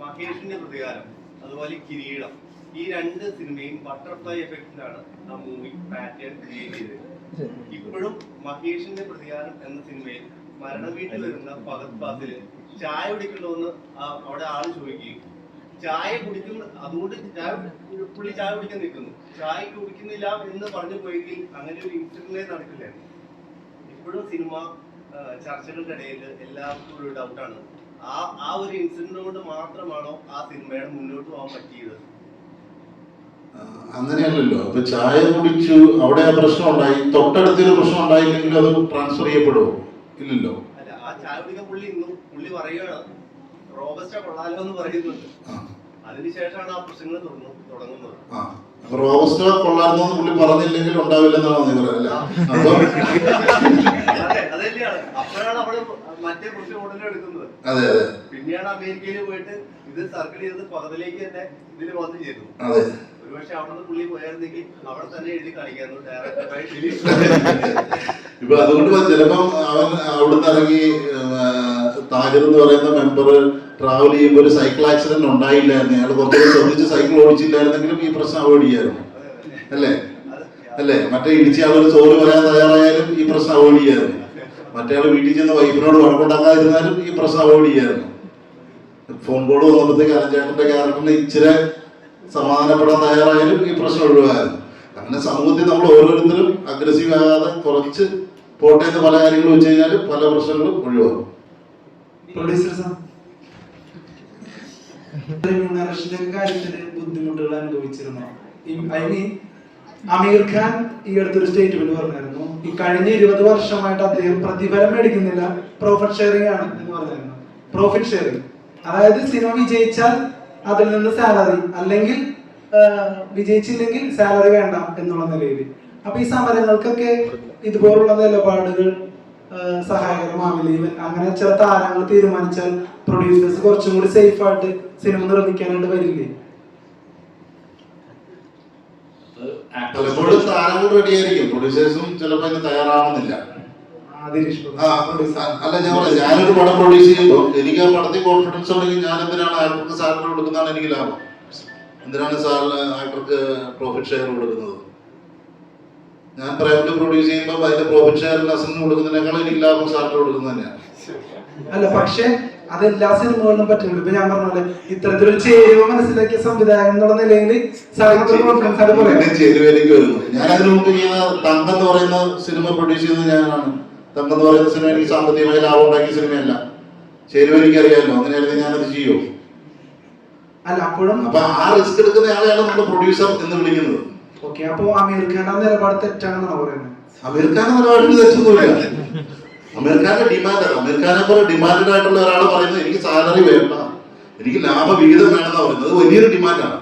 മഹേഷിന്റെ പ്രതികാരം അതുപോലെ കിരീടം. ഈ രണ്ട് സിനിമയും ബട്ടർഫ്ലൈ എഫക്റ്റിലാണ് ആ മൂവി പാറ്റേൺ ക്രിയേറ്റ് ചെയ്തത്. ഇപ്പോഴും മഹേഷിന്റെ പ്രതികാരം എന്ന സിനിമയിൽ മരണ വീട്ടിൽ വരുന്ന ഫഹദ് ഫാസിൽ ചായ കുടിക്കണമെന്ന് ആ- അവിടെ ആൾ ചോദിക്കുകയും ചായ കുടിക്കുന്ന അതുകൊണ്ട് ചായ പുള്ളി ചായ കുടിക്കാൻ നിൽക്കുന്നു. ചായ കുടിക്കുന്നില്ല എന്ന് പറഞ്ഞു പോയെങ്കിൽ അങ്ങനെ ഒരു ഇൻസിഡന്റ് നടക്കില്ലായിരുന്നു. ഇപ്പോഴും സിനിമ ചർച്ചകളുടെ ഇടയിൽ എല്ലാവർക്കും ഒരു ഡൗട്ടാണ് ആ ആ ഒരു ഇൻസിഡന്റ് കൊണ്ട് മാത്രമാണോ ആ സിനിമയുടെ മുന്നോട്ട് പോകാൻ പറ്റിയത്? അങ്ങനെയല്ലല്ലോ. ഇപ്പൊ ചായ കുടിച്ചു അവിടെ ആ പ്രശ്നം ഉണ്ടായി. തൊട്ടടുത്തൊരു പ്രശ്നം ഉണ്ടായില്ലെങ്കിൽ അത് ട്രാൻസ്ഫർ ചെയ്യപ്പെടുമോ? ഇല്ലല്ലോ. അല്ല ആ ചായ കുടിക്കാൻ പുള്ളി ഇന്നും പുള്ളി പറയുകയാണ് റോബസ്റ്റ കൊള്ളാലോ എന്ന് പറയുന്നുണ്ട്. അതിനുശേഷമാണ് ആ പ്രശ്നങ്ങൾ തുടങ്ങുന്നത്. റോബസ്റ്റ കൊള്ളാമെന്ന് പുള്ളി പറഞ്ഞില്ലെങ്കിൽ ഉണ്ടാവില്ലെന്നാണോ നിങ്ങൾ അതന്നെയാണ് അപ്പോഴാണ് അവിടെ മറ്റേ പ്രശ്നം ഉടനെ എടുക്കുന്നത്. അതെ അതെ. പിന്നെയാണ് അമേരിക്കയിൽ പോയിട്ട് ഇത് സർക്കിൾ ചെയ്ത് പകതിലേക്ക് തന്നെ ഇതിൽ വന്നു ചെയ്തു. അതെ. ഒരുപക്ഷെ അവിടെ നിന്ന് പുള്ളി പോയായിരുന്നെങ്കിൽ അവിടെ തന്നെ എഴുതി കാണിക്കായിരുന്നു ഡയറക്ടറായി ഡിലീറ്റ് ഇപ്പൊ അതുകൊണ്ട് ചിലപ്പം അവൻ അവിടുന്ന് ഇറങ്ങി താജർ എന്ന് പറയുന്ന മെമ്പർ ട്രാവൽ ചെയ്യുമ്പോൾ ഒരു സൈക്കിൾ ആക്സിഡന്റ് ഉണ്ടായില്ലായിരുന്നു. അയാൾ കുറച്ചുകൂടി ശ്രദ്ധിച്ച് സൈക്കിൾ ഓടിച്ചില്ലായിരുന്നെങ്കിലും ഈ പ്രശ്നം അവോയ്ഡ് ചെയ്യായിരുന്നു. അല്ലേ? അല്ലേ? മറ്റേ ഇടിച്ച ഒരു ചോറ് വരാൻ തയ്യാറായാലും ഈ പ്രശ്നം അവോയ്ഡ് ചെയ്യായിരുന്നു. മറ്റേ വീട്ടിൽ ചെന്ന് വൈഫിനോട് വഴക്കുണ്ടാക്കാതിരുന്നാലും ഈ പ്രശ്നം അവോയ്ഡ് ചെയ്യായിരുന്നു. ഫോൺ കോൾ വന്നപ്പോഴത്തേക്ക് അനഞ്ചേട്ടന്റെ ക്യാരക്ടറിന് ഇച്ചിരി സമാധാനപ്പെടാൻ തയ്യാറായാലും ഈ പ്രശ്നം ഒഴിവായിരുന്നു. അങ്ങനെ സമൂഹത്തിൽ നമ്മൾ ഓരോരുത്തരും അഗ്രസീവ് ആകാതെ കുറച്ച് പോട്ടെ എന്ന് പല കാര്യങ്ങൾ വെച്ച് കഴിഞ്ഞാൽ പല പ്രശ്നങ്ങളും ഒഴിവാകും. ബുദ്ധിമുട്ടുകൾ അനുഭവിച്ചിരുന്നു? ഐ മീൻ അമീർ ഖാൻ ഈ അടുത്തൊരു സ്റ്റേറ്റ്മെന്റ് പറഞ്ഞായിരുന്നു. ഈ കഴിഞ്ഞ ഇരുപത് വർഷമായിട്ട് അദ്ദേഹം പ്രതിഫലം മേടിക്കുന്നില്ല. പ്രോഫിറ്റ് ഷെയറിംഗ് ആണ് എന്ന് പറഞ്ഞായിരുന്നു പ്രോഫിറ്റ് ഷെയറിംഗ് അതായത് സിനിമ വിജയിച്ചാൽ അതിൽ നിന്ന് സാലറി അല്ലെങ്കിൽ വിജയിച്ചില്ലെങ്കിൽ സാലറി വേണ്ട എന്നുള്ള നിലയിൽ. അപ്പൊ ഈ സമരങ്ങൾക്കൊക്കെ ഇതുപോലുള്ള നിലപാടുകൾ സഹായകരമാവില്ല? ഇവൻ അങ്ങനെ ചില താരങ്ങൾ തീരുമാനിച്ചാൽ പ്രൊഡ്യൂസേഴ്സ് കുറച്ചും കൂടി സേഫ് ആയിട്ട് സിനിമ നിർമ്മിക്കാനായിട്ട് വരില്ലേ? പലപ്പോഴും താരങ്ങൾ റെഡിയായിരിക്കും പ്രൊഡ്യൂസേഴ്സും ചിലപ്പോൾ അതിന് തയ്യാറാവുന്നില്ല. അല്ല ഞാൻ പറയാം ഞാനൊരു പടം പ്രൊഡ്യൂസ് ചെയ്യുമ്പോൾ എനിക്ക് ആ പടത്തിൽ കോൺഫിഡൻസ് ഉണ്ടെങ്കിൽ ഞാൻ എന്തിനാണ് ആക്ടർക്ക് സാലറി കൊടുക്കുന്നതാണ് എനിക്ക് ലാഭം. എന്തിനാണ് സാറിന് ആക്ടർക്ക് പ്രോഫിറ്റ് ഷെയർ കൊടുക്കുന്നത്? ഞാൻ പ്രൈവറ്റ് പ്രൊഡ്യൂസ് ചെയ്യുമ്പോൾ അതിന്റെ പ്രോഫിറ്റ് ഷെയർ ലെസൺ കൊടുക്കുന്നതിനേക്കാളും എനിക്ക് ലാഭം സാറിന് കൊടുക്കുന്നത് തന്നെയാണ്. അല്ല പക്ഷെ അത് എല്ലാ സിനിമകളിലും പറ്റുന്നുണ്ട്. ഇപ്പൊ ഞാൻ പറഞ്ഞ പോലെ ഇത്തരത്തിലൊരു ചേരുവ മനസ്സിലാക്കിയ സംവിധായകൻ എന്നുള്ള നിലയിൽ ചേരുവയിലേക്ക് വരുന്നു. ഞാൻ അതിനു മുമ്പ് തങ്കം എന്ന് പറയുന്ന സിനിമ പ്രൊഡ്യൂസ് ചെയ്തത് ഞാനാണ്. തങ്കം എന്ന് പറയുന്ന സിനിമ എനിക്ക് സാമ്പത്തികമായി ലാഭം ഉണ്ടാക്കിയ സിനിമയല്ല. ചേരുവ എനിക്ക് അറിയാമല്ലോ അങ്ങനെയായിരുന്നു ഞാനത് ചെയ്യോ? അല്ല അപ്പോഴും അപ്പൊ ആ റിസ്ക് എടുക്കുന്ന ആളെയാണ് നമ്മൾ പ്രൊഡ്യൂസർ എന്ന് വിളിക്കുന്നത്. ഓക്കെ അപ്പൊ അമീർ ഖാൻ നിലപാട് തെറ്റാണെന്നാണ് പറയുന്നത്? അമീർഖാൻ നിലപാടിന് തെറ്റൊന്നുമില്ല. അമീർഖാന്റെ ഡിമാൻഡ് അമേരിക്കാനെ പോലെ ഡിമാൻഡഡ് ആയിട്ടുള്ള ഒരാൾ പറയുന്നത് എനിക്ക് സാലറി വേണ്ട. എനിക്ക് ലാഭവിഹിതം വേണമെന്നാണ് പറയുന്നത്. അത് വലിയൊരു ഡിമാൻഡാണ്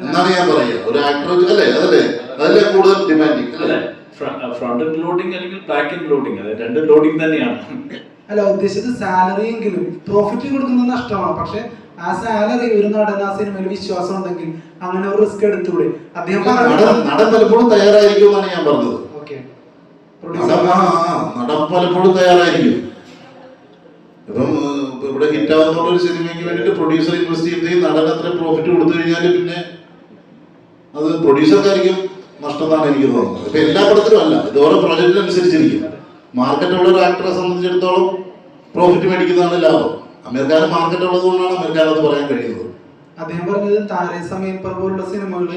എന്നാണ് ഞാൻ പറയുക. ഒരു ആക്ടർ അല്ലേ? അതല്ലേ? അതല്ലേ കൂടുതൽ ഡിമാൻഡിങ് അല്ലേ? ഫ്രണ്ട് എൻഡ് ലോഡിംഗ് അല്ലെങ്കിൽ ബാക്ക് എൻഡ് ലോഡിംഗ് അതെ രണ്ട് ലോഡിംഗ് തന്നെയാണ്. അല്ല ഉദ്ദേശിച്ചത് സാലറി എങ്കിലും പ്രോഫിറ്റ് കൊടുക്കുന്നത് നഷ്ടമാണ്. പക്ഷെ ആ സാലറി ഒരു നടൻ ആ സിനിമയിൽ വിശ്വാസം ഉണ്ടെങ്കിൽ അങ്ങനെ ഒരു റിസ്ക് എടുത്തൂടെ അദ്ദേഹം നടൻ പലപ്പോഴും തയ്യാറായിരിക്കും എന്നാണ് ഞാൻ പറഞ്ഞത്. ഓക്കെ നടൻ നടൻ പലപ്പോഴും തയ്യാറായിരിക്കും. ഇപ്പം ഇവിടെ ഹിറ്റ് ആവുന്ന ഒരു സിനിമയ്ക്ക് വേണ്ടിയിട്ട് പ്രൊഡ്യൂസർ ഇൻവെസ്റ്റ് ചെയ്യുന്നത് നടൻ അത്ര പ്രോഫിറ്റ് കൊടുത്തു കഴിഞ്ഞാൽ പിന്നെ അത് പ്രൊഡ്യൂസർക്കായിരിക്കും നഷ്ടം എന്നാണ് എനിക്ക് തോന്നുന്നത്. ഇപ്പൊ എല്ലാ പടത്തിലും അല്ല. ഇത് ഓരോ പ്രൊജക്റ്റിനനുസരിച്ചിരിക്കും മാർക്കറ്റ് ഉള്ള ഒരു ആക്ടറെ സംബന്ധിച്ചിടത്തോളം പ്രോഫിറ്റ് മേടിക്കുന്നതാണ് ലാഭം. അമീർഖാൻ മാർക്കറ്റ് ഉള്ളതുകൊണ്ടാണ് കൊണ്ടാണ് അത് പറയാൻ കഴിയുന്നത്. അദ്ദേഹം പറഞ്ഞത് താരേ പോലുള്ള സിനിമകൾ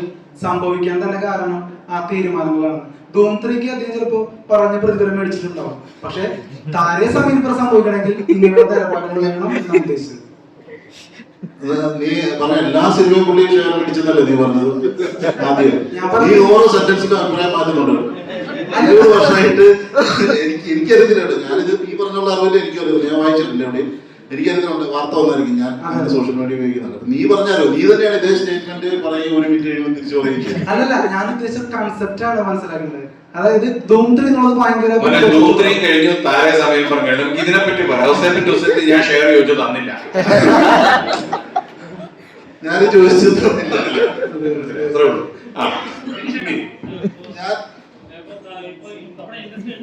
സംഭവിക്കാൻ തന്നെ കാരണം ആ തീരുമാനങ്ങളാണ്. ധൂം ത്രീക്ക് അദ്ദേഹം ചിലപ്പോ പറഞ്ഞ പ്രതിഫലം മേടിച്ചിട്ടുണ്ടാവും. പക്ഷെ താരേ സമയം ഇപ്പൊ സംഭവിക്കണമെങ്കിൽ ഇങ്ങനെയുള്ള നിലപാടുകൾ വേണം എന്നാണ് ഉദ്ദേശിച്ചത്. നീ പറഞ്ഞ എല്ലാ സിനിമയും പുള്ളി ഷെയർ മേടിച്ചെന്നല്ലേ നീ പറഞ്ഞത്? ആദ്യം. നീ ഓരോ സെന്റൻസിന്റെ അഭിപ്രായം മാറ്റുന്നുണ്ട് ഇരുപത് വർഷമായിട്ട് എനിക്ക് എനിക്കറിയത്തില്ല ഞാനിത് ഈ പറഞ്ഞുള്ള അറിവില്ല എനിക്കറിയില്ല ഞാൻ വായിച്ചിട്ടില്ല എവിടെയും. എനിക്കറിയത്തില്ല വാർത്ത വന്നായിരിക്കും ഞാൻ സോഷ്യൽ മീഡിയ ഉപയോഗിക്കുന്നുണ്ട്. നീ പറഞ്ഞാലോ നീ തന്നെയാണ് ഇതേ സ്റ്റേറ്റ്മെന്റ് പറയുക ഒരു മിനിറ്റ് കഴിയുമ്പോൾ തിരിച്ചു പറയുക അല്ലല്ല ഞാൻ ഉദ്ദേശിച്ച കൺസെപ്റ്റ് ആണ് മനസ്സിലാക്കുന്നത്. അതായത് ധൂം ത്രീ എന്നുള്ളത് ഭയങ്കര മോനെ ധൂത്രയും കഴിഞ്ഞു താരെ സമയം പറഞ്ഞു നമുക്ക് ഇതിനെ പറ്റി പറയാം ഞാൻ ഷെയർ ചോദിച്ചു തന്നില്ല. ഞാൻ ചോദിച്ചു അത്രേ ഉള്ളൂ. ആ. ഞാൻ ഇപ്പൊ നമ്മുടെ ഇൻഡസ്ട്രി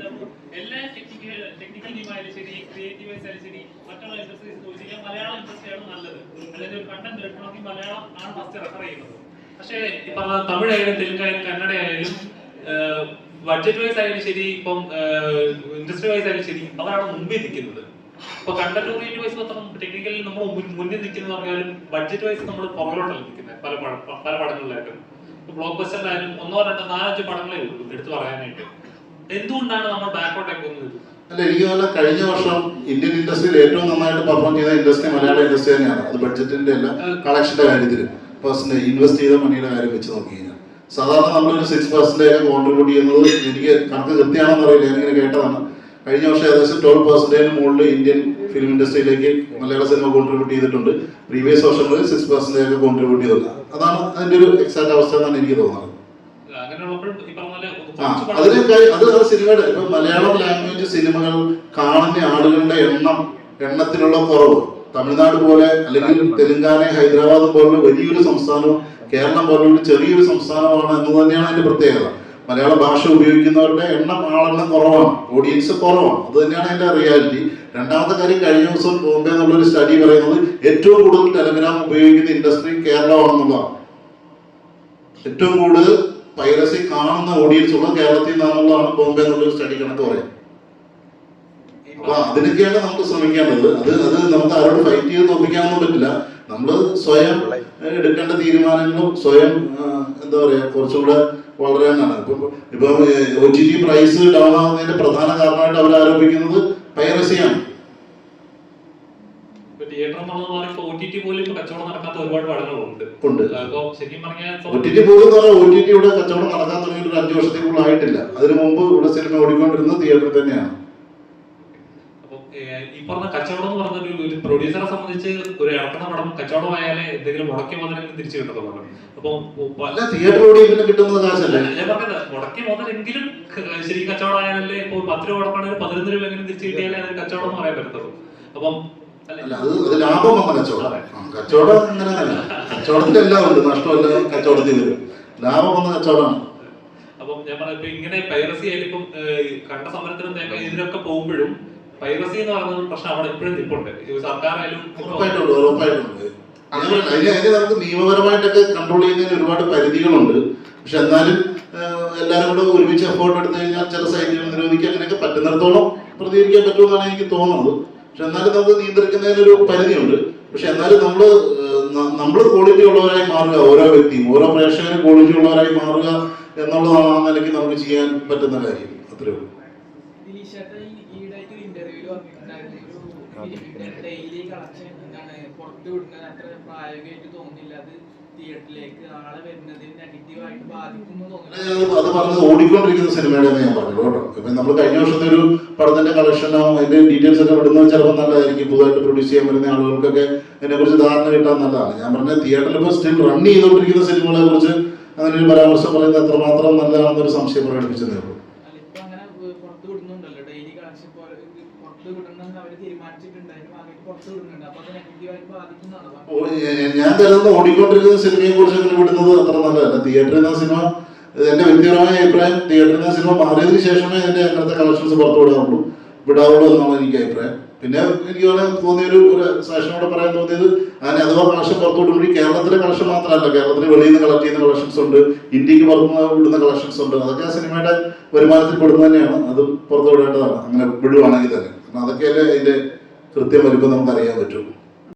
എല്ലാ ടെക്നിക്കൽ ടെക്നിക്കൽ ടീമായാലും ശരി ക്രിയേറ്റീവ് ആയാലും ശരി മറ്റുള്ള ഇൻഡസ്ട്രീസ് ചോദിച്ചാൽ ഇൻഡസ്ട്രിയാണ് നല്ലത്. അല്ലെങ്കിൽ ഒരു കണ്ടന്റ് എടുക്കണമെങ്കിൽ മലയാളം ആണ് ഫസ്റ്റ് റെഫർ ചെയ്യുന്നത്. പക്ഷേ ഈ പറഞ്ഞ തമിഴായാലും തെലുങ്കായാലും കന്നഡ ആയാലും ബഡ്ജറ്റ് വൈസ് ആയാലും ശരി ഇപ്പം ഇൻഡസ്ട്രി വൈസ് ആയാലും ശരി അവരാണ് മുമ്പിൽ നിൽക്കുന്നത്. ഇപ്പൊ കണ്ടന്റ് ഓറിയന്റ് വൈസ് മാത്രം ടെക്നിക്കലി നമ്മൾ മുന്നിൽ നിൽക്കുന്ന പറഞ്ഞാലും ബഡ്ജറ്റ് വൈസ് നമ്മൾ പുറകോട്ടല്ല നിൽക്കുന്നത് പല പല പടങ്ങളിലായിട്ടും. ബ്ലോക്ക് ബസ്റ്ററിലായാലും ഒന്നോ രണ്ടോ നാലഞ്ച് പടങ്ങളേ എടുത്തു പറയാനായിട്ട്. എന്തുകൊണ്ടാണ് നമ്മൾ ബാക്കോട്ടേക്ക് പോകുന്നത്? അല്ല എനിക്ക് തോന്നുന്നു കഴിഞ്ഞ വർഷം ഇന്ത്യൻ ഇൻഡസ്ട്രിയിൽ ഏറ്റവും നന്നായിട്ട് പെർഫോം ചെയ്ത ഇൻഡസ്ട്രി മലയാള ഇൻഡസ്ട്രി തന്നെയാണ്. അത് ബഡ്ജറ്റിന്റെ അല്ല കളക്ഷന്റെ കാര്യത്തിൽ പേഴ്സന്റെ ഇൻവെസ്റ്റ് ചെയ്ത മണിയുടെ കാര്യം വെച്ച് നോക്കി കഴിഞ്ഞാൽ. സാധാരണ നമ്മളൊരു സിക്സ് പെർസെന്റേജ് കോൺട്രിബ്യൂട്ട് ചെയ്യുന്നത് എനിക്ക് കണക്ക് കൃത്യമാണെന്ന് അറിയില്ല. ഞാനിങ്ങനെ കേട്ടതാണ്. കഴിഞ്ഞ വർഷം ഏകദേശം ട്വൽവ് പെർസെന്റേജിന് മുകളിൽ ഇന്ത്യൻ ഫിലിം ഇൻഡസ്ട്രിയിലേക്ക് മലയാള സിനിമ കോൺട്രിബ്യൂട്ട് ചെയ്തിട്ടുണ്ട്. പ്രീവിയസ് വർഷങ്ങളിൽ സിക്സ് ഒക്കെ കോൺട്രിബ്യൂട്ട് ചെയ്തിട്ടുണ്ട്. അതാണ് അതിന്റെ ഒരു എക്സാക്ട് അവസ്ഥ എന്നാണ് എനിക്ക് തോന്നുന്നത് അങ്ങനെയുള്ളപ്പോൾ ഈ പറഞ്ഞ പോലെ ആ കുറച്ച് പടങ്ങൾ- അതിനൊക്കെ അത് സിനിമയുടെ ഇപ്പൊ മലയാളം ലാംഗ്വേജ് സിനിമകൾ കാണുന്ന ആളുകളുടെ എണ്ണം എണ്ണത്തിലുള്ള കുറവ്. തമിഴ്നാട് പോലെ അല്ലെങ്കിൽ തെലുങ്കാന ഹൈദരാബാദ് പോലുള്ള വലിയൊരു സംസ്ഥാനവും കേരളം പോലുള്ള ചെറിയൊരു സംസ്ഥാനമാണ് എന്ന് തന്നെയാണ് അതിന്റെ പ്രത്യേകത. മലയാള ഭാഷ ഉപയോഗിക്കുന്നവരുടെ എണ്ണം ആളെണ്ണം കുറവാണ്. ഓഡിയൻസ് കുറവാണ്. അത് തന്നെയാണ് അതിന്റെ റിയാലിറ്റി രണ്ടാമത്തെ കാര്യം കഴിഞ്ഞ ദിവസം ബോംബെ എന്നുള്ളൊരു സ്റ്റഡി പറയുന്നത് ഏറ്റവും കൂടുതൽ ടെലഗ്രാം ഉപയോഗിക്കുന്ന ഇൻഡസ്ട്രി കേരളമാണെന്നുള്ളതാണ്. ഏറ്റവും കൂടുതൽ പൈറസി കാണുന്ന ഓഡിയൻസ് ഉള്ളത് കേരളത്തിൽ നിന്നാണെന്നുള്ളതാണ് ബോംബെ എന്നുള്ള സ്റ്റഡി കണക്ക് പറയാം. അപ്പൊ അതിനൊക്കെയാണ് നമുക്ക് ശ്രമിക്കേണ്ടത്. അത് അത് നമുക്ക് ആരോട് ഫൈറ്റ് ചെയ്ത് തോപ്പിക്കാനൊന്നും പറ്റില്ല. നമ്മൾ സ്വയം എടുക്കേണ്ട തീരുമാനങ്ങളും സ്വയം എന്താ പറയാ കുറച്ചുകൂടെ വളരാനാണ് ഇപ്പൊ ഇപ്പൊ O T T price down ആവുന്നതിന്റെ പ്രധാന കാരണമായിട്ട് അവർ ആരോപിക്കുന്നത് പൈറസിയാണ്. ഇപ്പൊ ഒ ടി ടി പോലും കച്ചവടം നടക്കാത്ത ഒരുപാട് ഉണ്ട്. അപ്പൊ ശരിക്കും പറഞ്ഞാൽ ഒ ടി ടി പോലും പറഞ്ഞാൽ ഒ ടി ടി ഇവിടെ കച്ചവടം നടക്കാൻ ഒരു അഞ്ചു വർഷത്തേക്കുള്ള ആയിട്ടില്ല അതിനു മുമ്പ് ഇവിടെ സിനിമ ഓടിക്കൊണ്ടിരുന്നത് തിയേറ്ററിൽ തന്നെയാണ്. ഈ പറഞ്ഞ കച്ചവടം എന്ന് പറഞ്ഞ ഒരു- പ്രൊഡ്യൂസറെ സംബന്ധിച്ച് ഒരു ഇറക്കുന്ന പടം കച്ചവടമായാലേ എന്തെങ്കിലും മുടക്കിയ മുതലെങ്കിലും തിരിച്ചു കിട്ടത്തുള്ളൂ അപ്പം അല്ല തിയേറ്റർ ഓടിയതിന് കിട്ടുന്നത് കാശല്ലേ? ഞാൻ പറഞ്ഞത് മുടക്കിയ മുതലെങ്കിലും ശരിക്കും കച്ചവടം ആയാലേ ഇപ്പൊ പത്ത് രൂപ മുടക്കാണെങ്കിൽ പതിനൊന്ന് രൂപ എങ്കിലും തിരിച്ചു കിട്ടിയാലേ കച്ചവടം എന്ന് പറയാൻ പറ്റത്തുള്ളൂ. അപ്പം അല്ലെ അത് അത് ലാഭം വന്ന കച്ചവടം. കച്ചവടം തന്നെ. കച്ചവടത്തിൽ എല്ലാം ഉണ്ട് നഷ്ടമല്ല കച്ചവടത്തിൽ വരും. ലാഭം വന്ന കച്ചവടമാണ്. അപ്പം ഞാൻ പറഞ്ഞ ഇങ്ങനെ പൈറസി ആയാലും ഇപ്പം കണ്ട സമരത്തിനും ഇതിനൊക്കെ പോകുമ്പോഴും പൈറസി എന്ന് പറയുന്ന പ്രശ്നം അവിടെ ഇപ്പോഴും നിൽപ്പുണ്ട് സർക്കാരായാലും ഇപ്പൊ- ഉറപ്പായിട്ടുണ്ട് ഉറപ്പായിട്ടുണ്ട് അതിന് അതിന് നമുക്ക് നിയമപരമായിട്ടൊക്കെ കൺട്രോൾ ചെയ്യുന്നതിന് ഒരുപാട് പരിധികളുണ്ട്. പക്ഷെ എന്നാലും എല്ലാവരും കൂടെ ഒരുമിച്ച് എഫേർട്ട് എടുത്തു കഴിഞ്ഞാൽ ചില സൈറ്റുകൾ നിരോധിക്കാൻ അങ്ങനെയൊക്കെ പറ്റുന്നിടത്തോളം പ്രതികരിക്കാൻ പറ്റുമെന്നാണ് എനിക്ക് തോന്നുന്നത്. പക്ഷെ എന്നാലും നമുക്ക് നിയന്ത്രിക്കുന്നതിനൊരു പരിധിയുണ്ട്. പക്ഷെ എന്നാലും നമ്മൾ നമ്മൾ ക്വാളിറ്റി ഉള്ളവരായി മാറുക ഓരോ വ്യക്തിയും ഓരോ പ്രേക്ഷകരും ക്വാളിറ്റി ഉള്ളവരായി മാറുക എന്നുള്ളതാണ് ആ നിലയ്ക്ക് നമുക്ക് ചെയ്യാൻ പറ്റുന്ന കാര്യം. അത്രേ ഉള്ളൂ. ദിലീഷേട്ടൻ ഒരു ഇന്റർവ്യൂൽ പറഞ്ഞിട്ടുണ്ടായിരുന്നു ഒരു ഫിലിമിന്റെ ഡെയിലി കളക്ഷൻ എന്താണ്? പുറത്തു വിടുന്നത് അത്ര പ്രായോഗികമായിട്ട് തോന്നില്ല അത് തിയേറ്ററിലേക്ക് ആളെ അത് പറഞ്ഞത് ഓടിക്കൊണ്ടിരിക്കുന്ന സിനിമയുടെ ഞാൻ പറഞ്ഞു കേട്ടോ. ഇപ്പൊ നമ്മൾ കഴിഞ്ഞ വർഷത്തെ ഒരു പടത്തിന്റെ കളക്ഷനോ അതിന്റെ ഡീറ്റെയിൽസ് ഒക്കെ വിടുന്നത് ചിലപ്പോൾ നല്ലതായിരിക്കും. പുതുതായിട്ട് പ്രൊഡ്യൂസ് ചെയ്യാൻ വരുന്ന ആളുകൾക്കൊക്കെ അതിനെ കുറിച്ച് ധാരണ കിട്ടാൻ നല്ലതാണ്. ഞാൻ പറഞ്ഞ തിയേറ്ററിൽ ഇപ്പോൾ സ്റ്റിൽ റൺ ചെയ്തുകൊണ്ടിരിക്കുന്ന സിനിമകളെ കുറിച്ച് അങ്ങനെ ഒരു പരാമർശം പറയുന്നത് എത്രമാത്രം നല്ലതാണെന്നൊരു സംശയം പ്രകടിപ്പിച്ചതേ ഉള്ളൂ അല്ല ഇപ്പൊ അങ്ങനെ ഏഹ്, പുറത്ത് വിടുന്നുണ്ടല്ലോ ഡെയിലി കളക്ഷൻ പോലെ ഇത് പുറത്ത് വിടണമെന്ന് അവർ തീരുമാനിച്ചിട്ടുണ്ട് അതിന് ഭാഗമായിട്ട് പുറത്ത് വിടുന്നുണ്ട് അപ്പൊ അത് നെഗറ്റീവായിട്ട് ബാധിക്കുന്നതാണ് ഓ, ഞ- ഞാൻ തരുന്ന ഓടിക്കൊണ്ടിരിക്കുന്ന സിനിമയെ കുറിച്ച് അങ്ങനെ വിടുന്നത് അത്ര നല്ലതല്ല. തിയേറ്ററിൽ നിന്ന് സിനിമ എന്റെ വ്യക്തിപരമായ അഭിപ്രായം തിയേറ്ററിൽ നിന്ന് സിനിമ മാറിയതിനു ശേഷമേ എന്റെ അങ്ങനത്തെ കളക്ഷൻസ് പുറത്തു വിടാറുള്ളൂ. വിടാവുള്ളൂ എന്നാണ് എനിക്ക് അഭിപ്രായം. പിന്നെ എനിക്ക് വളരെ തോന്നിയൊരു ഒരു സജഷനോടെ പറയാൻ തോന്നിയത് അങ്ങനെ അഥവാ കളക്ഷൻ പുറത്തു വിടുമ്പോൾ കേരളത്തിലെ കളക്ഷൻ മാത്രമല്ല. കേരളത്തിന് വെളിയിൽ നിന്ന് കളക്ട് ചെയ്യുന്ന കളക്ഷൻസ് ഉണ്ട്. ഇന്ത്യയ്ക്ക് പുറത്തുനിന്ന് വിടുന്ന കളക്ഷൻസ് ഉണ്ട്. അതൊക്കെ ആ സിനിമയുടെ വരുമാനത്തിൽ പെടുന്നതന്നെയാണ് അത് പുറത്തു വിടേണ്ടതാണ്. അങ്ങനെ വിടുവാണെങ്കിൽ തന്നെ. അതൊക്കെയല്ലേ അതിന്റെ കൃത്യം വലിപ്പം നമുക്ക് അറിയാൻ പറ്റും.